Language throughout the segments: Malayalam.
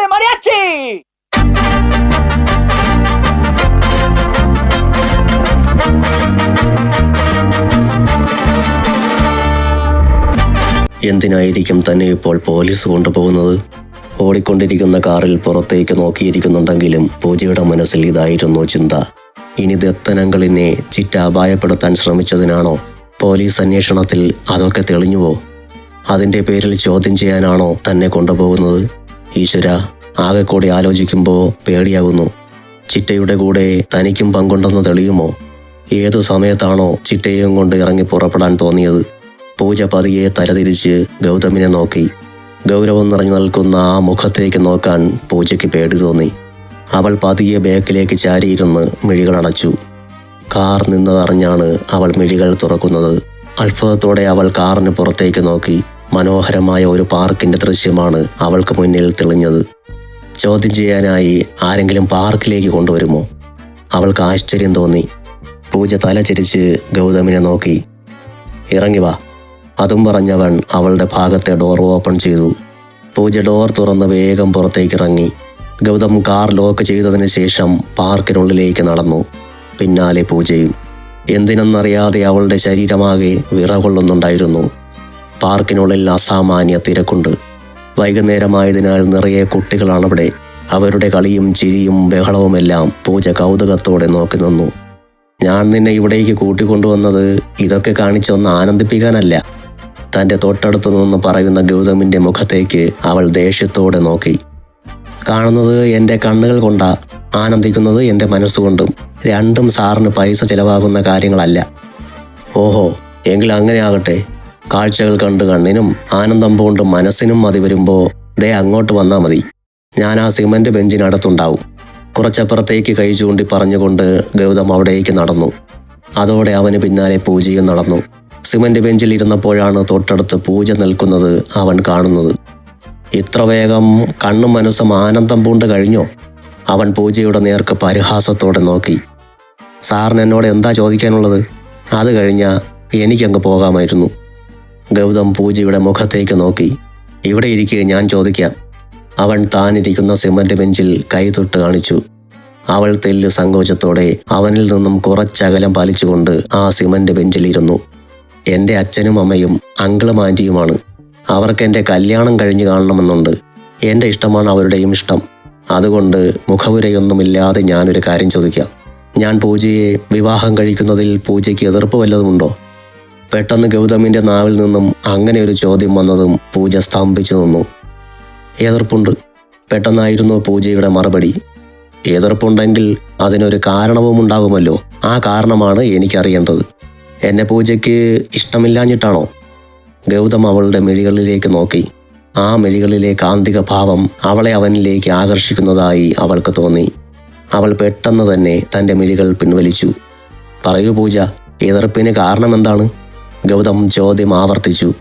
súbele mariachi. എന്തിനായിരിക്കും തന്നെ ഇപ്പോൾ പോലീസ് കൊണ്ടുപോകുന്നത്? ഓടിക്കൊണ്ടിരിക്കുന്ന കാറിൽ പുറത്തേക്ക് നോക്കിയിരിക്കുന്നുണ്ടെങ്കിലും പൂജയുടെ മനസ്സിൽ ഇതായിരുന്നു ചിന്ത. ഇനി ദത്തനങ്കളിനെ ചിറ്റ അപായപ്പെടുത്താൻ ശ്രമിച്ചതിനാണോ പോലീസ് അന്വേഷണത്തിൽ അതൊക്കെ തെളിഞ്ഞുവോ? അതിന്റെ പേരിൽ ചോദ്യം ചെയ്യാനാണോ തന്നെ കൊണ്ടുപോകുന്നത്? ഈശ്വര ആകെ കൂടി ആലോചിക്കുമ്പോൾ പേടിയാകുന്നു ചിറ്റയുടെ കൂടെ തനിക്കും പങ്കുണ്ടെന്ന് തെളിയുമോ? ഏതു സമയത്താണോ ചിറ്റയും കൊണ്ട് ഇറങ്ങി പുറപ്പെടാൻ തോന്നിയത്? പൂജ പതിയെ തലതിരിച്ച് ഗൗതമിനെ നോക്കി. ഗൗരവം നിറഞ്ഞു നിൽക്കുന്ന ആ മുഖത്തേക്ക് നോക്കാൻ പൂജയ്ക്ക് പേടി തോന്നി. അവൾ പതിയെ ബേക്കിലേക്ക് ചാരിയിരുന്ന് മിഴികൾ മിഴികളടച്ചു കാർ നിന്നതറിഞ്ഞാണ് അവൾ മിഴികൾ തുറക്കുന്നത്. അത്ഭുതത്തോടെ അവൾ കാറിന് പുറത്തേക്ക് നോക്കി. മനോഹരമായ ഒരു പാർക്കിന്റെ ദൃശ്യമാണ് അവൾക്ക് മുന്നിൽ തെളിഞ്ഞത്. ചോദ്യം ചെയ്യാനായി ആരെങ്കിലും പാർക്കിലേക്ക് കൊണ്ടുവരുമോ? അവൾക്ക് ആശ്ചര്യം തോന്നി. പൂജ തലചരിച്ച് ഗൗതമിനെ നോക്കി. ഇറങ്ങി വാ. അതും പറഞ്ഞവൻ അവളുടെ ഭാഗത്തെ ഡോർ ഓപ്പൺ ചെയ്തു. പൂജ ഡോർ തുറന്ന് വേഗം പുറത്തേക്ക് ഇറങ്ങി. ഗൗതം കാർ ലോക്ക് ചെയ്തതിന് ശേഷം പാർക്കിനുള്ളിലേക്ക് നടന്നു. പിന്നാലെ പൂജയും. എന്തിനെന്നറിയാതെ അവളുടെ ശരീരമാകെ വിറകൊള്ളുന്നുണ്ടായിരുന്നു. പാർക്കിനുള്ളിൽ അസാമാന്യ തിരക്കുണ്ട്. വൈകുന്നേരമായതിനാൽ നിറയെ കുട്ടികളാണവിടെ. അവരുടെ കളിയും ചിരിയും ബഹളവുമെല്ലാം പൂജ കൗതുകത്തോടെ നോക്കി നിന്നു. ഞാൻ നിന്നെ ഇവിടേക്ക് കൂട്ടിക്കൊണ്ടുവന്നത് ഇതൊക്കെ കാണിച്ചൊന്ന് ആനന്ദിപ്പിക്കാനല്ല. തന്റെ തൊട്ടടുത്തു നിന്ന് പറയുന്ന ഗൗതമിന്റെ മുഖത്തേക്ക് അവൾ ദേഷ്യത്തോടെ നോക്കി. കാണുന്നത് എന്റെ കണ്ണുകൾ കൊണ്ടാ ആനന്ദിക്കുന്നത് എന്റെ മനസ്സുകൊണ്ടും രണ്ടും സാറിന് പൈസ ചിലവാകുന്ന കാര്യങ്ങളല്ല. ഓഹോ എങ്കിൽ അങ്ങനെ ആകട്ടെ കാഴ്ചകൾ കണ്ട് കണ്ണിനും ആനന്ദം പൂണ്ട് മനസ്സിനും മതി വരുമ്പോ ദേ അങ്ങോട്ട് വന്നാ മതി. ഞാൻ ആ സിമന്റ് ബെഞ്ചിനടുത്തുണ്ടാവും കുറച്ചപ്പുറത്തേക്ക് കൈ ചൂണ്ടി പറഞ്ഞുകൊണ്ട് ഗൗതം അവിടേക്ക് നടന്നു. അതോടെ അവന് പിന്നാലെ പൂജയും നടന്നു. സിമന്റ് ബെഞ്ചിൽ ഇരുന്നപ്പോഴാണ് തൊട്ടടുത്ത് പൂജ നിൽക്കുന്നത് അവൻ കാണുന്നത്. ഇത്ര വേഗം കണ്ണും മനസ്സും ആനന്ദം പൂണ്ട് കഴിഞ്ഞോ? അവൻ പൂജയുടെ നേർക്ക് പരിഹാസത്തോടെ നോക്കി. സാറിന് എന്നോട് എന്താ ചോദിക്കാനുള്ളത്? അത് കഴിഞ്ഞാൽ എനിക്കങ്ങ് പോകാമായിരുന്നു. ഗൗതം പൂജയുടെ മുഖത്തേക്ക് നോക്കി. ഇവിടെ ഇരിക്കുക ഞാൻ ചോദിക്കാം. അവൻ താനിരിക്കുന്ന സിമന്റ് ബെഞ്ചിൽ കൈതൊട്ട് കാണിച്ചു. അവൾ തെല്ല് സങ്കോചത്തോടെ അവനിൽ നിന്നും കുറച്ചകലം പാലിച്ചുകൊണ്ട് ആ സിമന്റ് ബെഞ്ചിലിരുന്നു. എന്റെ അച്ഛനും അമ്മയും അങ്കിളും ആന്റിയുമാണ് അവർക്ക് എന്റെ കല്യാണം കഴിഞ്ഞു കാണണമെന്നുണ്ട്. എന്റെ ഇഷ്ടമാണ് അവരുടെയും ഇഷ്ടം. അതുകൊണ്ട് മുഖവുരയൊന്നുമില്ലാതെ ഞാനൊരു കാര്യം ചോദിക്കാം. ഞാൻ പൂജയെ വിവാഹം കഴിക്കുന്നതിൽ പൂജയ്ക്ക് എതിർപ്പ് വല്ലതുമുണ്ടോ? പെട്ടെന്ന് ഗൗതമിന്റെ നാവിൽ നിന്നും അങ്ങനെ ഒരു ചോദ്യം വന്നതും പൂജ സ്തംഭിച്ചു നിന്നു. എതിർപ്പുണ്ട്. പെട്ടെന്നായിരുന്നു പൂജയുടെ മറുപടി. എതിർപ്പുണ്ടെങ്കിൽ അതിനൊരു കാരണവും ഉണ്ടാകുമല്ലോ. ആ കാരണമാണ് എനിക്കറിയേണ്ടത്. എന്നെ പൂജയ്ക്ക് ഇഷ്ടമില്ലാഞ്ഞിട്ടാണോ? ഗൗതം അവളുടെ മിഴികളിലേക്ക് നോക്കി. ആ മിഴികളിലെ കാന്തിക ഭാവം അവളെ അവനിലേക്ക് ആകർഷിക്കുന്നതായി അവൾക്ക് തോന്നി. അവൾ പെട്ടെന്ന് തന്നെ തന്റെ മിഴികൾ പിൻവലിച്ചു. പറയൂ പൂജ എതിർപ്പിന് കാരണമെന്താണ്? ഗൗതം ചോദ്യം ആവർത്തിച്ചു.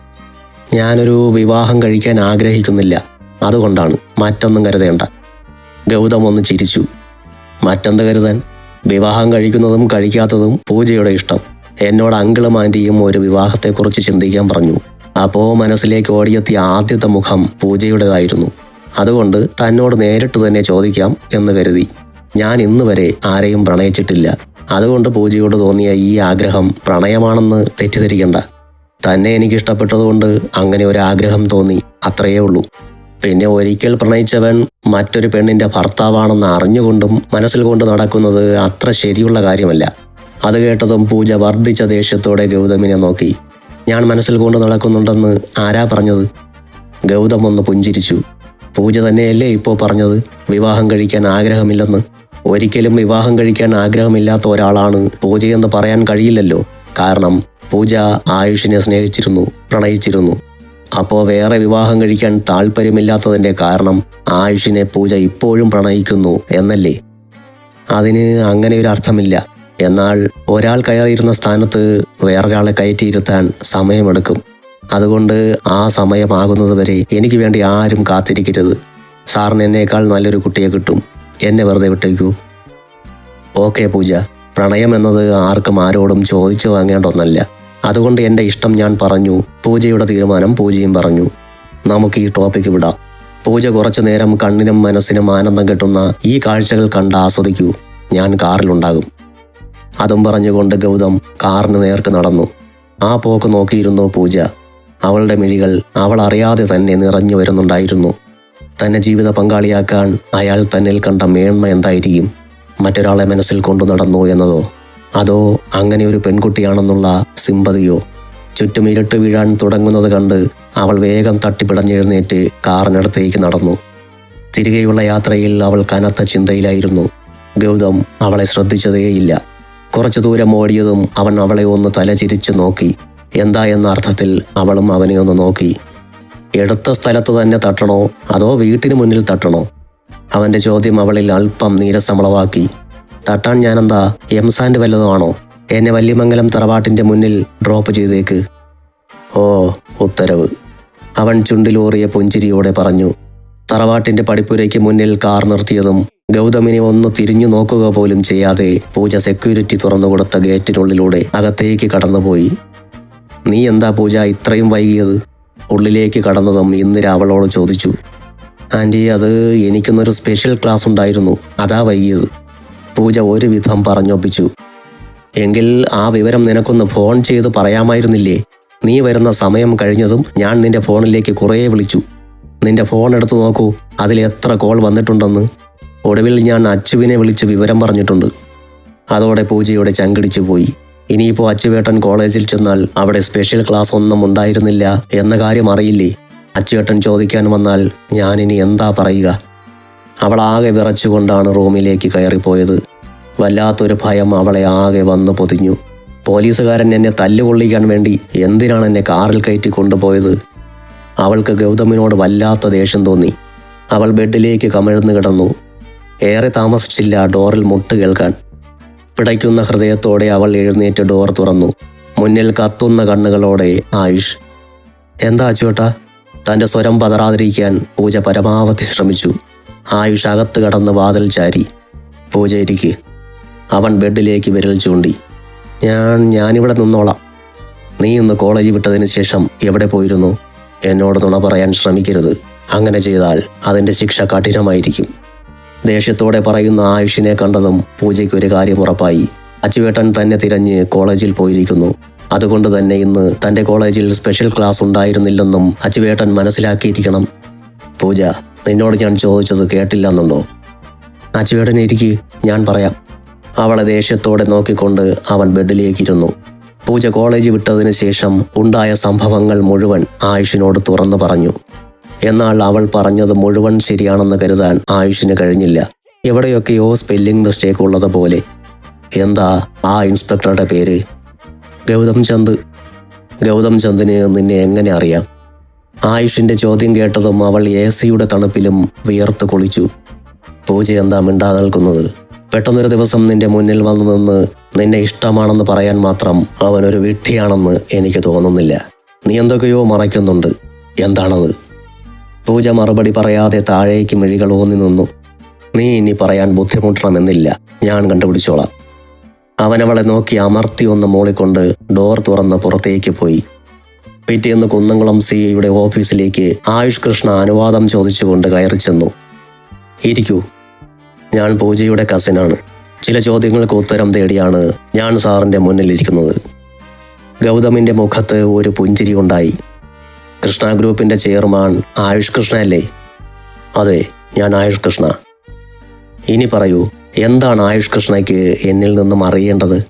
ഞാനൊരു വിവാഹം കഴിക്കാൻ ആഗ്രഹിക്കുന്നില്ല. അതുകൊണ്ടാണ് മറ്റൊന്നും കരുതേണ്ട. ഗൗതം ഒന്ന് ചിരിച്ചു. മറ്റെന്ത് കരുതാൻ? വിവാഹം കഴിക്കുന്നതും കഴിക്കാത്തതും പൂജയുടെ ഇഷ്ടം. എന്നോട് അങ്കിളും ആന്റിയും ഒരു വിവാഹത്തെക്കുറിച്ച് ചിന്തിക്കാൻ പറഞ്ഞു. അപ്പോ മനസ്സിലേക്ക് ഓടിയെത്തിയ ആദ്യത്തെ മുഖം പൂജയുടേതായിരുന്നു. അതുകൊണ്ട് തന്നോട് നേരിട്ട് തന്നെ ചോദിക്കാം എന്ന് കരുതി. ഞാൻ ഇന്ന് വരെ ആരെയും പ്രണയിച്ചിട്ടില്ല. അതുകൊണ്ട് പൂജയോട് തോന്നിയ ഈ ആഗ്രഹം പ്രണയമാണെന്ന് തെറ്റിദ്ധരിക്കണ്ട. തന്നെ എനിക്ക് ഇഷ്ടപ്പെട്ടതുകൊണ്ട് അങ്ങനെ ഒരു ആഗ്രഹം തോന്നി. അത്രയേ ഉള്ളൂ. പിന്നെ ഒരിക്കൽ പ്രണയിച്ചവൻ മറ്റൊരു പെണ്ണിന്റെ ഭർത്താവാണെന്ന് അറിഞ്ഞുകൊണ്ടും മനസ്സിൽ കൊണ്ട് നടക്കുന്നത് അത്ര ശരിയുള്ള കാര്യമല്ല. അത് കേട്ടതും പൂജ വർദ്ധിച്ച ദേഷ്യത്തോടെ ഗൗതമിനെ നോക്കി. ഞാൻ മനസ്സിൽ കൊണ്ട് നടക്കുന്നുണ്ടെന്ന് ആരാ പറഞ്ഞത്? ഗൗതം ഒന്ന് പുഞ്ചിരിച്ചു. പൂജ തന്നെയല്ലേ ഇപ്പോൾ പറഞ്ഞത്? വിവാഹം കഴിക്കാൻ ആഗ്രഹമില്ലെന്ന്. ഒരിക്കലും വിവാഹം കഴിക്കാൻ ആഗ്രഹമില്ലാത്ത ഒരാളാണ് പൂജയെന്ന് പറയാൻ കഴിയില്ലല്ലോ. കാരണം പൂജ ആയുഷിനെ സ്നേഹിച്ചിരുന്നു പ്രണയിച്ചിരുന്നു. അപ്പോൾ വേറെ വിവാഹം കഴിക്കാൻ താല്പര്യമില്ലാത്തതിന്റെ കാരണം ആയുഷിനെ പൂജ ഇപ്പോഴും പ്രണയിക്കുന്നു എന്നല്ലേ? അതിന് അങ്ങനെ ഒരു അർത്ഥമില്ല. എന്നാൽ ഒരാൾ കയറിയിരുന്ന സ്ഥാനത്ത് വേറൊരാളെ കയറ്റിയിരുത്താൻ സമയമെടുക്കും. അതുകൊണ്ട് ആ സമയമാകുന്നതുവരെ എനിക്ക് വേണ്ടി ആരും കാത്തിരിക്കരുത്. സാറിന് എന്നേക്കാൾ നല്ലൊരു കുട്ടിയെ കിട്ടും. എന്നെ വെറുതെ വിട്ടേക്കൂ. ഓക്കെ പൂജ. പ്രണയം എന്നത് ആർക്കും ആരോടും ചോദിച്ചു വാങ്ങേണ്ട ഒന്നല്ല അതുകൊണ്ട് എന്റെ ഇഷ്ടം ഞാൻ പറഞ്ഞു. പൂജയുടെ തീരുമാനം പൂജയും പറഞ്ഞു. നമുക്ക് ഈ ടോപ്പിക്ക് വിടാം. പൂജ കുറച്ചു നേരം കണ്ണിനും മനസ്സിനും ആനന്ദം കിട്ടുന്ന ഈ കാഴ്ചകൾ കണ്ട് ആസ്വദിക്കൂ. ഞാൻ കാറിലുണ്ടാകും. അതും പറഞ്ഞുകൊണ്ട് ഗൗതം കാറിന് നേർക്ക് നടന്നു. ആ പോക്ക് നോക്കിയിരുന്നു പൂജ. അവളുടെ മിഴികൾ അവൾ അറിയാതെ തന്നെ നിറഞ്ഞു വരുന്നുണ്ടായിരുന്നു. തന്നെ ജീവിത പങ്കാളിയാക്കാൻ അയാൾ തന്നിൽ കണ്ട മേന്മ എന്തായിരിക്കും? മറ്റൊരാളെ മനസ്സിൽ കൊണ്ടു നടന്നു എന്നതോ? അതോ അങ്ങനെ ഒരു പെൺകുട്ടിയാണെന്നുള്ള സിമ്പതിയോ? ചുറ്റും ഇരുട്ട് വീഴാൻ തുടങ്ങുന്നത് കണ്ട് അവൾ വേഗം തട്ടിപ്പിടഞ്ഞെഴുന്നേറ്റ് കാറിനടുത്തേക്ക് നടന്നു. തിരികെയുള്ള യാത്രയിൽ അവൾ കനത്ത ചിന്തയിലായിരുന്നു. ഗൗതം അവളെ ശ്രദ്ധിച്ചതേയില്ല കുറച്ചു ദൂരം ഓടിയതും അവൻ അവളെ ഒന്ന് തലചിരിച്ചു നോക്കി. എന്താ എന്ന അർത്ഥത്തിൽ അവളും അവനെ ഒന്ന് നോക്കി. എടുത്ത സ്ഥലത്ത് തന്നെ തട്ടണോ? അതോ വീട്ടിന് മുന്നിൽ തട്ടണോ? അവന്റെ ചോദ്യം അവളിൽ അല്പം നീരസമളവാക്കി. തട്ടാൻ ഞാനെന്താ എംസാന്റെ വല്ലതുമാണോ? എന്നെ വല്യമംഗലം തറവാട്ടിന്റെ മുന്നിൽ ഡ്രോപ്പ് ചെയ്തേക്ക്. ഓ ഉത്തരവ്. അവൻ ചുണ്ടിലൂറിയ പുഞ്ചിരിയോടെ പറഞ്ഞു. തറവാട്ടിന്റെ പടിപ്പുരയ്ക്ക് മുന്നിൽ കാർ നിർത്തിയതും ഗൗതമിനെ ഒന്ന് തിരിഞ്ഞു നോക്കുക പോലും ചെയ്യാതെ പൂജ സെക്യൂരിറ്റി തുറന്നുകൊടുത്ത ഗേറ്റിനുള്ളിലൂടെ അകത്തേക്ക് കടന്നുപോയി. നീ എന്താ പൂജ ഇത്രയും വൈകിയത്? ഉള്ളിലേക്ക് കടന്നതും ഇന്ദിര അവളോട് ചോദിച്ചു ആന്റി അത് എനിക്കൊന്നൊരു സ്പെഷ്യൽ ക്ലാസ് ഉണ്ടായിരുന്നു. അതാ വൈകിയത്. പൂജ ഒരുവിധം പറഞ്ഞൊപ്പിച്ചു എങ്കിൽ ആ വിവരം നിനക്കൊന്ന് ഫോൺ ചെയ്ത് പറയാമായിരുന്നില്ലേ? നീ വരുന്ന സമയം കഴിഞ്ഞതും ഞാൻ നിന്റെ ഫോണിലേക്ക് കുറേ വിളിച്ചു. നിന്റെ ഫോൺ എടുത്തു നോക്കൂ അതിൽ എത്ര കോൾ വന്നിട്ടുണ്ടെന്ന്. ഒടുവിൽ ഞാൻ അച്ചുവിനെ വിളിച്ച് വിവരം പറഞ്ഞിട്ടുണ്ട്. അതോടെ പൂജയുടെ ചങ്കിടിച്ചു പോയി. ഇനിയിപ്പോൾ അച്ചുവേട്ടൻ കോളേജിൽ ചെന്നാൽ അവിടെ സ്പെഷ്യൽ ക്ലാസ് ഒന്നും ഉണ്ടായിരുന്നില്ല എന്ന കാര്യം അറിയില്ലേ? അച്ചുവേട്ടൻ ചോദിക്കാൻ വന്നാൽ ഞാനിനി എന്താ പറയുക? അവൾ ആകെ വിറച്ചുകൊണ്ടാണ് റൂമിലേക്ക് കയറിപ്പോയത്. വല്ലാത്തൊരു ഭയം അവളെ ആകെ വന്നു പൊതിഞ്ഞു. പോലീസുകാരൻ എന്നെ തല്ലുകൊള്ളിക്കാൻ വേണ്ടി എന്തിനാണ് എന്നെ കാറിൽ കയറ്റി കൊണ്ടുപോയത്? അവൾക്ക് ഗൗതമിനോട് വല്ലാത്ത ദേഷ്യം തോന്നി. അവൾ ബെഡിലേക്ക് കമിഴ്ന്നു കിടന്നു. ഏറെ താമസിച്ചില്ല ഡോറിൽ മുട്ട് കേൾക്കാൻ. പിടയ്ക്കുന്ന ഹൃദയത്തോടെ അവൾ എഴുന്നേറ്റ് ഡോർ തുറന്നു. മുന്നിൽ കത്തുന്ന കണ്ണുകളോടെ ആയുഷ് എന്താ അച്ചുവേട്ടാ? തന്റെ സ്വരം പതറാതിരിക്കാൻ പൂജ പരമാവധി ശ്രമിച്ചു. ആയുഷ് അകത്ത് കടന്ന് വാതിൽ ചാരി. പൂജ ഇരിക്ക്. അവൻ ബെഡിലേക്ക് വിരൽ ചൂണ്ടി. ഞാൻ ഞാനിവിടെ നിന്നോളാം. നീ ഇന്ന് കോളേജ് വിട്ടതിന് ശേഷം എവിടെ പോയിരുന്നു? എന്നോട് നുണ പറയാൻ ശ്രമിക്കരുത്. അങ്ങനെ ചെയ്താൽ അതിന്റെ ശിക്ഷ കഠിനമായിരിക്കും. ദേഷ്യത്തോടെ പറയുന്ന ആയുഷിനെ കണ്ടതും പൂജയ്ക്ക് ഒരു കാര്യം ഉറപ്പായി. അച്ചുവേട്ടൻ തന്നെ തിരഞ്ഞ് കോളേജിൽ പോയിരിക്കുന്നു. അതുകൊണ്ട് തന്നെ ഇന്ന് തന്റെ കോളേജിൽ സ്പെഷ്യൽ ക്ലാസ് ഉണ്ടായിരുന്നില്ലെന്നും അച്ചുവേട്ടൻ മനസ്സിലാക്കിയിരിക്കണം. പൂജ നിന്നോട് ഞാൻ ചോദിച്ചത് കേട്ടില്ലെന്നുണ്ടോ? അച്ചുവേട്ടൻ ഇരിക്ക് ഞാൻ പറയാം. അവളെ ദേഷ്യത്തോടെ നോക്കിക്കൊണ്ട് അവൻ ബെഡിലേക്കിരുന്നു. പൂജ കോളേജ് വിട്ടതിന് ശേഷം ഉണ്ടായ സംഭവങ്ങൾ മുഴുവൻ ആയുഷിനോട് തുറന്നു പറഞ്ഞു. എന്നാൽ അവൾ പറഞ്ഞത് മുഴുവൻ ശരിയാണെന്ന് കരുതാൻ ആയുഷിന് കഴിഞ്ഞില്ല. എവിടെയൊക്കെയോ സ്പെല്ലിംഗ് മിസ്റ്റേക്ക് ഉള്ളതുപോലെ എന്താ ആ ഇൻസ്പെക്ടറുടെ പേര്? ഗൗതം ചന്ദ്. ഗൗതം ചന്ദിന് നിന്നെ എങ്ങനെ അറിയാം? ആയുഷിന്റെ ചോദ്യം കേട്ടതും അവൾ എ സിയുടെ തണുപ്പിലും വിയർത്ത് കുളിച്ചു. പൂജ എന്താ മിണ്ടാ നിൽക്കുന്നത് പെട്ടെന്നൊരു ദിവസം നിന്റെ മുന്നിൽ വന്നു നിന്ന് നിന്നെ ഇഷ്ടമാണെന്ന് പറയാൻ മാത്രം അവനൊരു വിഡ്ഢിയാണെന്ന് എനിക്ക് തോന്നുന്നില്ല. നീ എന്തൊക്കെയോ മറയ്ക്കുന്നുണ്ട്. എന്താണത്? പൂജ മറുപടി പറയാതെ താഴേക്ക് മിഴികൾ ഊന്നി നിന്നു. നീ ഇനി പറയാൻ ബുദ്ധിമുട്ടണമെന്നില്ല. ഞാൻ കണ്ടുപിടിച്ചോളാം. അവനവളെ നോക്കി അമർത്തി ഒന്ന് മൂളിക്കൊണ്ട് ഡോർ തുറന്ന് പുറത്തേക്ക് പോയി. പിറ്റേന്ന് കുന്നംകുളം സി ഐയുടെ ഓഫീസിലേക്ക് ആയുഷ് കൃഷ്ണ അനുവാദം ചോദിച്ചുകൊണ്ട് കയറി ചെന്നു. ഇരിക്കൂ. ഞാൻ പൂജയുടെ കസിനാണ് ചില ചോദ്യങ്ങൾക്ക് ഉത്തരം തേടിയാണ് ഞാൻ സാറിന്റെ മുന്നിലിരിക്കുന്നത്. ഗൗതമിന്റെ മുഖത്ത് ഒരു പുഞ്ചിരി ഉണ്ടായി. കൃഷ്ണ ഗ്രൂപ്പിന്റെ ചെയർമാൻ ആയുഷ് കൃഷ്ണ അല്ലേ അതെ ഞാൻ ആയുഷ് കൃഷ്ണ. ഇനി പറയൂ എന്താണ് ആയുഷ് കൃഷ്ണയ്ക്ക് എന്നിൽ നിന്നും അറിയേണ്ടത്?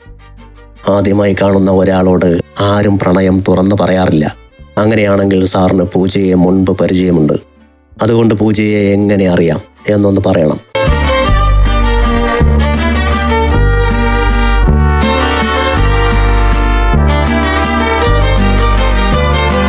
ആദ്യമായി കാണുന്ന ഒരാളോട് ആരും പ്രണയം തുറന്നു പറയാറില്ല. അങ്ങനെയാണെങ്കിൽ സാറിന് പൂജയെ മുൻപ് പരിചയമുണ്ട്. അതുകൊണ്ട് പൂജയെ എങ്ങനെ അറിയാം? എന്നൊന്ന് പറയണം.